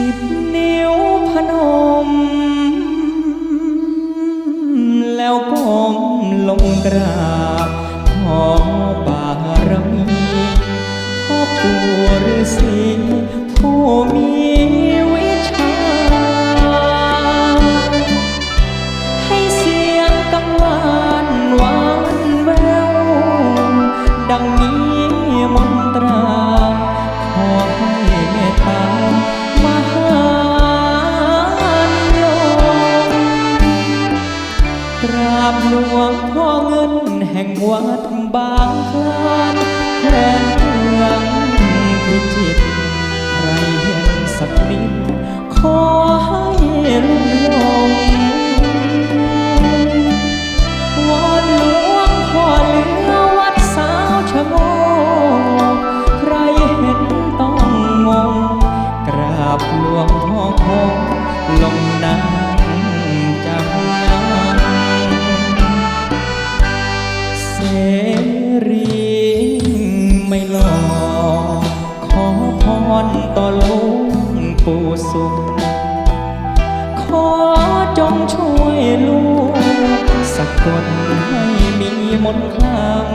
สิบนิ้วพนม แล้วก้มลงกราบขอบารมีขอปู่ฤาษีผู้มีวิชา ให้เสียงกังวานหวานแววดังนี้ ราบหลวงพ่อเงินแห่งวัดบางคลานแคว้นเมืองพิจิตรใครเห็นสักนิดขอให้ลุ่มลง รีไม่หลอขอพรต่อหลวงปู่สุข ขอจงช่วยลูกสักคนให้มีมนคลัง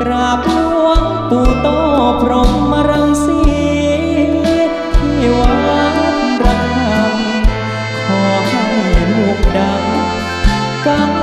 กราบลวงปู่โตพร้อมมารังสีที่วัดรักำขอให้ลูกดังกัง